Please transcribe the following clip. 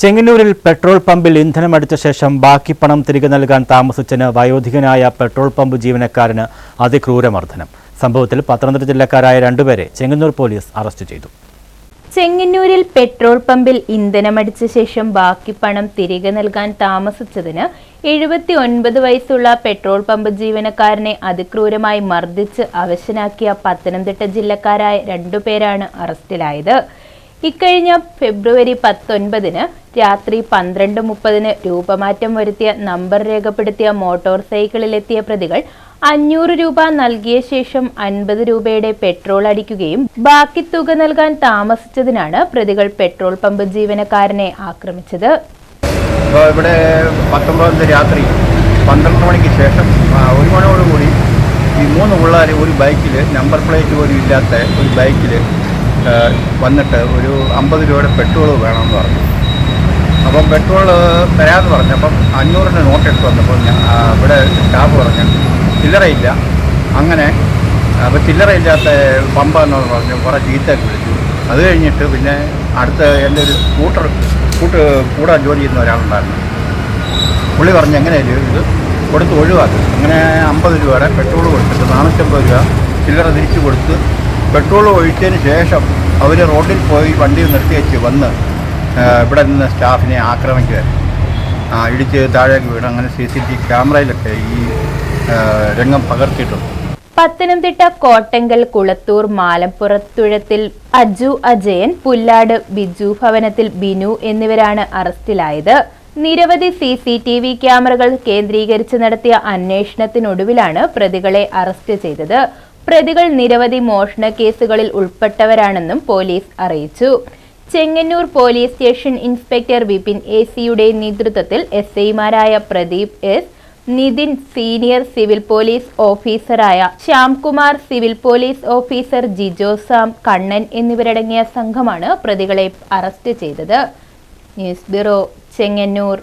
ചെങ്ങന്നൂരിൽ പെട്രോൾ പമ്പിൽ ഇന്ധനമടിച്ച ശേഷം ബാക്കി പണം തിരികെ നൽകാൻ താമസിച്ചതിന് വയോധികനായ പെട്രോൾ പമ്പ് ജീവനക്കാരന് അതിക്രൂരമർദ്ദനം. സംഭവത്തിൽ പത്തനംതിട്ട ജില്ലക്കാരായ രണ്ടുപേരെ ചെങ്ങന്നൂർ പോലീസ് അറസ്റ്റ് ചെയ്തു. ചെങ്ങന്നൂരിൽ പെട്രോൾ പമ്പിൽ ഇന്ധനമടിച്ച ശേഷം ബാക്കി പണം തിരികെ നൽകാൻ താമസിച്ചതിന് എഴുപത്തി ഒൻപത് വയസ്സുള്ള പെട്രോൾ പമ്പ് ജീവനക്കാരനെ അതിക്രൂരമായി മർദ്ദിച്ച് അവശനാക്കിയ പത്തനംതിട്ട ജില്ലക്കാരായ രണ്ടുപേരാണ് അറസ്റ്റിലായത്. ഇക്കഴിഞ്ഞ ഫെബ്രുവരി പത്തൊൻപതിന് രാത്രി പന്ത്രണ്ട് മുപ്പതിന് രൂപമാറ്റം വരുത്തിയ നമ്പർ രേഖപ്പെടുത്തിയ മോട്ടോർ സൈക്കിളിലെത്തിയ പ്രതികൾ അഞ്ഞൂറ് രൂപ നൽകിയ ശേഷം അൻപത് രൂപയുടെ പെട്രോൾ അടിക്കുകയും ബാക്കി തുക നൽകാൻ താമസിച്ചതിനാണ് പ്രതികൾ പെട്രോൾ പമ്പ് ജീവനക്കാരനെ ആക്രമിച്ചത്. ഇവിടെ തീയതി രാത്രി പന്ത്രണ്ട് മണിക്ക് ശേഷം ഒരു മണിയോടുകൂടി ഈ മൂന്ന് പിള്ളേർ ഒരു ബൈക്കിൽ നമ്പർ പ്ലേറ്റ് പോലും ഇല്ലാത്ത ഒരു ബൈക്കിൽ വന്നിട്ട് ഒരു അമ്പത് രൂപയുടെ പെട്രോൾ വേണമെന്ന് പറഞ്ഞു. അപ്പം പെട്രോൾ തരാമെന്ന് പറഞ്ഞപ്പം അഞ്ഞൂറിന്റെ നോട്ട് എടുത്ത് വന്നപ്പോൾ ഞാൻ ഇവിടെ സ്റ്റാഫ് പറഞ്ഞു ചില്ലറയില്ല. അങ്ങനെ അപ്പോൾ ചില്ലറയില്ലാത്ത പമ്പ എന്ന് പറഞ്ഞു കുറേ ചീത്തയൊക്കെ വിളിച്ചു. അത് കഴിഞ്ഞിട്ട് പിന്നെ അടുത്ത എന്റെ ഒരു സ്കൂട്ടർ കൂട്ട് കൂടാൻ ജോലി ചെയ്യുന്ന ഒരാളുണ്ടായിരുന്നു. പുള്ളി പറഞ്ഞു എങ്ങനെയല്ലോ ഇത്? കൊടുത്ത് ഒഴിവാക്കി. അങ്ങനെ അമ്പത് രൂപയുടെ പെട്രോൾ കൊടുത്തിട്ട് നാനൂറ്റമ്പത് രൂപ ചില്ലറ തിരിച്ചു കൊടുത്ത് പെട്രോൾ ഒഴിച്ചതിന് ശേഷം അവർ റോഡിൽ പോയി വണ്ടി നിർത്തി വെച്ച് വന്ന് ഇവിടെ നിന്ന് സ്റ്റാഫിനെ ആക്രമിക്കുക. ഇടിച്ച് താഴേക്ക് വീട് അങ്ങനെ സി സി ടി ക്യാമറയിലൊക്കെ ഈ രംഗം പകർത്തിയിട്ടുണ്ട്. പത്തനംതിട്ട കോട്ടങ്കൽ കുളത്തൂർ മാലപ്പുറത്തുഴത്തിൽ അജു അജയൻ പുല്ലാട് ബിജു ഭവനത്തിൽ ബിനു എന്നിവരാണ് അറസ്റ്റിലായത്. നിരവധി സി സി ടി വി ക്യാമറകൾ കേന്ദ്രീകരിച്ച് നടത്തിയ അന്വേഷണത്തിനൊടുവിലാണ് പ്രതികളെ അറസ്റ്റ് ചെയ്തത്. പ്രതികൾ നിരവധി മോഷണ കേസുകളിൽ ഉൾപ്പെട്ടവരാണെന്നും പോലീസ് അറിയിച്ചു. Chengannur police station inspector Vipin A സിയുടെ നേതൃത്വത്തിൽ എസ് ഐമാരായ Pradeep S Nithin senior civil police ഓഫീസറായ Shyamkumar civil police officer Jijo Sam Kannan എന്നിവരടങ്ങിയ സംഘമാണ് പ്രതികളെ അറസ്റ്റ് ചെയ്തത്. News bureau Chengannur.